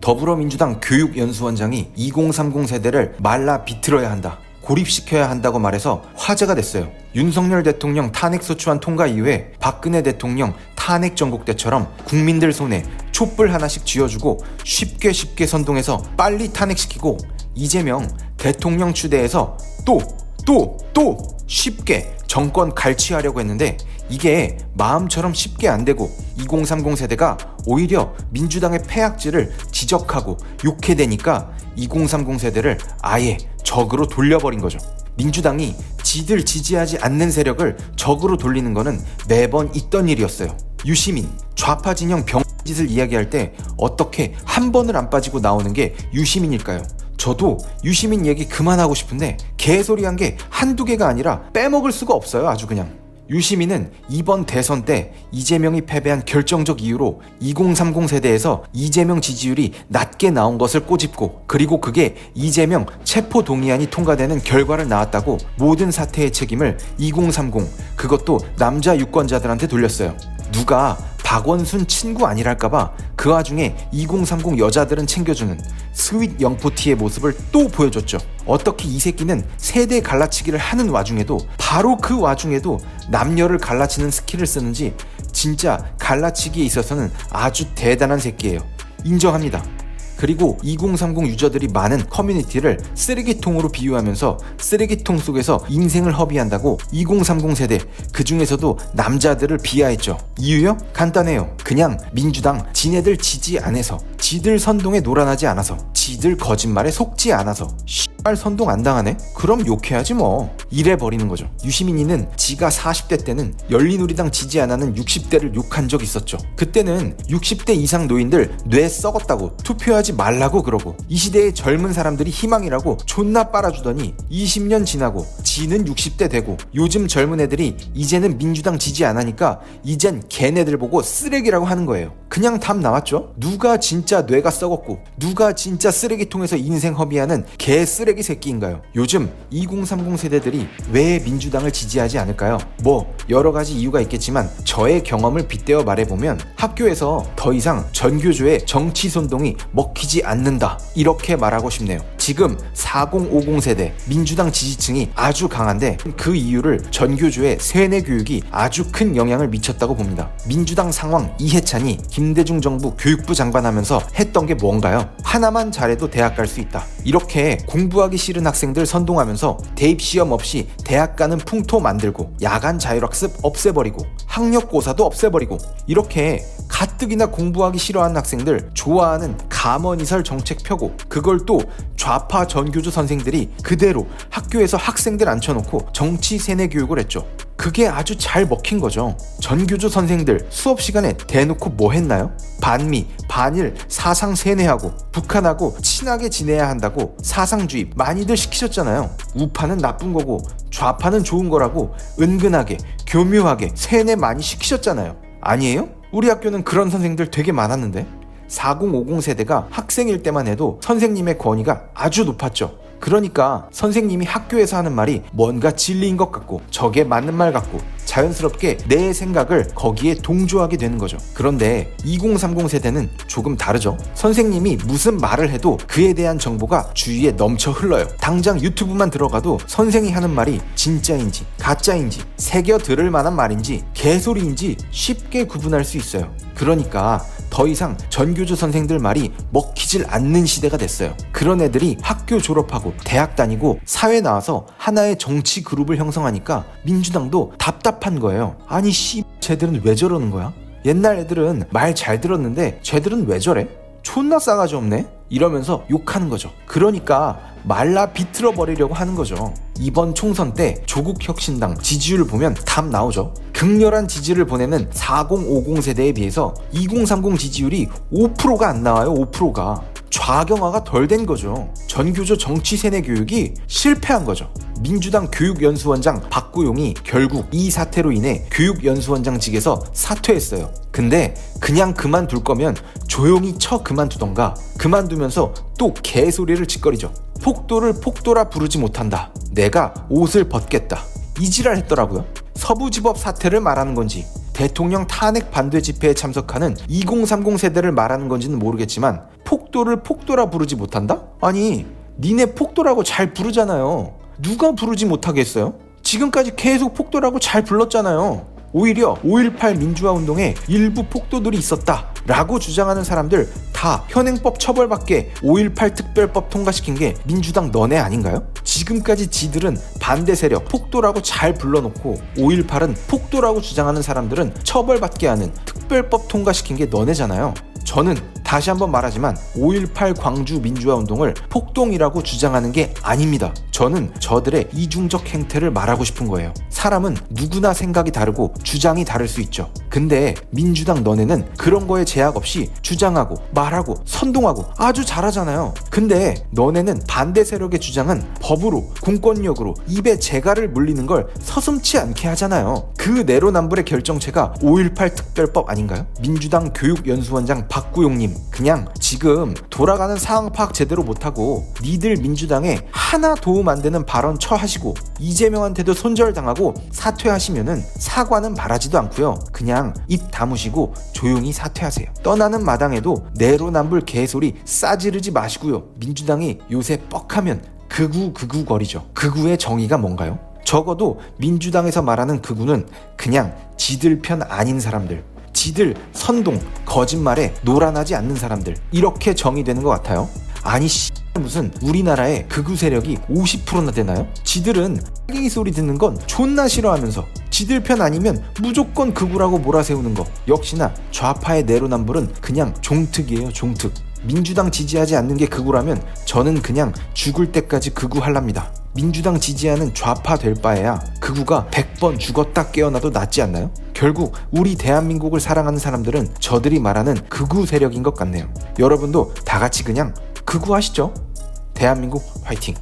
더불어민주당 교육연수원장이 2030 세대를 말라 비틀어야 한다. 고립시켜야 한다고 말해서 화제가 됐어요. 윤석열 대통령 탄핵소추안 통과 이후에 박근혜 대통령 탄핵 전국 때처럼 국민들 손에 촛불 하나씩 쥐어주고 쉽게 쉽게 선동해서 빨리 탄핵시키고 이재명 대통령 추대해서 또 또, 또 쉽게 정권 갈취하려고 했는데 이게 마음처럼 쉽게 안 되고 2030 세대가 오히려 민주당의 폐악질을 지적하고 욕해대니까 2030 세대를 아예 적으로 돌려버린 거죠. 민주당이 지들 지지하지 않는 세력을 적으로 돌리는 거는 매번 있던 일이었어요. 유시민, 좌파 진영 병짓을 이야기할 때 어떻게 한 번을 안 빠지고 나오는 게 유시민일까요? 저도 유시민 얘기 그만하고 싶은데 개소리 한 게 한두 개가 아니라 빼먹을 수가 없어요 아주 그냥 유시민은 이번 대선 때 이재명이 패배한 결정적 이유로 2030 세대에서 이재명 지지율이 낮게 나온 것을 꼬집고 그리고 그게 이재명 체포 동의안이 통과되는 결과를 낳았다고 모든 사태의 책임을 2030 그것도 남자 유권자들한테 돌렸어요. 누가 박원순 친구 아니랄까봐 그 와중에 2030 여자들은 챙겨주는 스윗 영포티의 모습을 또 보여줬죠. 어떻게 이 새끼는 세대 갈라치기를 하는 와중에도 바로 그 와중에도 남녀를 갈라치는 스킬을 쓰는지 진짜 갈라치기에 있어서는 아주 대단한 새끼예요. 인정합니다. 그리고 2030 유저들이 많은 커뮤니티를 쓰레기통으로 비유하면서 쓰레기통 속에서 인생을 허비한다고 2030 세대 그 중에서도 남자들을 비하했죠. 이유요? 간단해요. 그냥 민주당 지네들 지지 안 해서 지들 선동에 놀아나지 않아서 지들 거짓말에 속지 않아서 씨 발 선동 안 당하네? 그럼 욕해야지 뭐. 이래 버리는 거죠. 유시민이는 지가 40대 때는 열린우리당 지지 안 하는 60대를 욕한 적 있었죠. 그때는 60대 이상 노인들 뇌 썩었다고 투표하지 말라고 그러고 이 시대의 젊은 사람들이 희망이라고 존나 빨아주더니 20년 지나고 지는 60대 되고 요즘 젊은 애들이 이제는 민주당 지지 안 하니까 이젠 걔네들 보고 쓰레기라고 하는 거예요. 그냥 답 나왔죠? 누가 진짜 뇌가 썩었고 누가 진짜 쓰레기통에서 인생 허비하는 개 쓰레기 새끼인가요? 요즘 2030 세대들이 왜 민주당을 지지하지 않을까요? 뭐 여러 가지 이유가 있겠지만 저의 경험을 빗대어 말해보면 학교에서 더 이상 전교조의 정치 선동이 먹히지 않는다 이렇게 말하고 싶네요. 지금 4050 세대 민주당 지지층이 아주 강한데 그 이유를 전교조의 세뇌 교육이 아주 큰 영향을 미쳤다고 봅니다. 민주당 상황 이해찬이 김대중 정부 교육부 장관하면서 했던 게 뭔가요? 하나만 잘해도 대학 갈 수 있다. 이렇게 공부하기 싫은 학생들 선동하면서 대입 시험 없이 대학 가는 풍토 만들고 야간 자율학습 없애버리고 학력고사도 없애버리고 이렇게 가뜩이나 공부하기 싫어하는 학생들 좋아하는 감언이설 정책 펴고 그걸 또 좌파 전교조 선생들이 그대로 학교에서 학생들 앉혀놓고 정치 세뇌 교육을 했죠. 그게 아주 잘 먹힌 거죠. 전교조 선생들 수업 시간에 대놓고 뭐 했나요? 반미, 반일, 사상 세뇌하고 북한하고 친하게 지내야 한다고 사상주의 많이들 시키셨잖아요. 우파는 나쁜 거고 좌파는 좋은 거라고 은근하게 교묘하게 세뇌 많이 시키셨잖아요. 아니에요? 우리 학교는 그런 선생들 되게 많았는데 4050 세대가 학생일 때만 해도 선생님의 권위가 아주 높았죠. 그러니까 선생님이 학교에서 하는 말이 뭔가 진리인 것 같고 저게 맞는 말 같고 자연스럽게 내 생각을 거기에 동조하게 되는 거죠. 그런데 2030 세대는 조금 다르죠. 선생님이 무슨 말을 해도 그에 대한 정보가 주위에 넘쳐 흘러요. 당장 유튜브만 들어가도 선생이 하는 말이 진짜인지 가짜인지 새겨 들을 만한 말인지 개소리인지 쉽게 구분할 수 있어요. 그러니까 더 이상 전교조 선생들 말이 먹히질 않는 시대가 됐어요. 그런 애들이 학교 졸업하고 대학 다니고 사회 나와서 하나의 정치 그룹을 형성하니까 민주당도 답답한 거예요. 아니 씨 쟤들은 왜 저러는 거야? 옛날 애들은 말 잘 들었는데 쟤들은 왜 저래? 존나 싸가지 없네? 이러면서 욕하는 거죠. 그러니까 말라 비틀어 버리려고 하는 거죠. 이번 총선 때 조국 혁신당 지지율 보면 답 나오죠. 극렬한 지지를 보내는 4050 세대에 비해서 2030 지지율이 5%가 안 나와요. 5%가. 좌경화가 덜 된 거죠. 전교조 정치 세뇌 교육이 실패한 거죠. 민주당 교육연수원장 박구용이 결국 이 사태로 인해 교육연수원장직에서 사퇴했어요. 근데 그냥 그만둘 거면 조용히 쳐 그만두던가 그만두면서 또 개소리를 짓거리죠. 폭도를 폭도라 부르지 못한다. 내가 옷을 벗겠다. 이지랄 했더라고요. 서부지법 사태를 말하는 건지 대통령 탄핵 반대 집회에 참석하는 2030 세대를 말하는 건지는 모르겠지만 폭도를 폭도라 부르지 못한다? 아니 니네 폭도라고 잘 부르잖아요. 누가 부르지 못하겠어요? 지금까지 계속 폭도라고 잘 불렀잖아요. 오히려 5.18 민주화 운동에 일부 폭도들이 있었다 라고 주장하는 사람들 다 현행법 처벌받게 5.18 특별법 통과시킨 게 민주당 너네 아닌가요? 지금까지 지들은 반대 세력 폭도라고 잘 불러놓고 5.18은 폭도라고 주장하는 사람들은 처벌받게 하는 특별법 통과시킨 게 너네잖아요. 저는 다시 한번 말하지만 5.18 광주 민주화 운동을 폭동이라고 주장하는 게 아닙니다. 저는 저들의 이중적 행태를 말하고 싶은 거예요. 사람은 누구나 생각이 다르고 주장이 다를 수 있죠. 근데 민주당 너네는 그런 거에 제약 없이 주장하고 말하고 선동하고 아주 잘하잖아요. 근데 너네는 반대 세력의 주장은 법으로 공권력으로 입에 재갈을 물리는 걸 서슴치 않게 하잖아요. 그 내로남불의 결정체가 5.18 특별법 아닌가요? 민주당 교육연수원장 박구용님 그냥 지금 돌아가는 상황 파악 제대로 못하고 니들 민주당에 하나 도움 안 되는 발언 처하시고 이재명한테도 손절당하고 사퇴하시면은 사과는 바라지도 않고요. 그냥 입 다무시고 조용히 사퇴하세요. 떠나는 마당에도 내로남불 개소리 싸지르지 마시고요. 민주당이 요새 뻑하면 극우 극우 거리죠. 극우의 정의가 뭔가요? 적어도 민주당에서 말하는 극우는 그냥 지들 편 아닌 사람들, 지들 선동, 거짓말에 노란하지 않는 사람들 이렇게 정의되는 것 같아요. 아니 씨 무슨 우리나라의 극우 세력이 50%나 되나요? 지들은 이 소리 듣는 건 존나 싫어하면서 지들 편 아니면 무조건 극우라고 몰아세우는 거 역시나 좌파의 내로남불은 그냥 종특이에요 종특 민주당 지지하지 않는 게 극우라면 저는 그냥 죽을 때까지 극우할랍니다 민주당 지지하는 좌파 될 바에야 극우가 100번 죽었다 깨어나도 낫지 않나요? 결국 우리 대한민국을 사랑하는 사람들은 저들이 말하는 극우 세력인 것 같네요. 여러분도 다 같이 그냥 극우하시죠. 대한민국 화이팅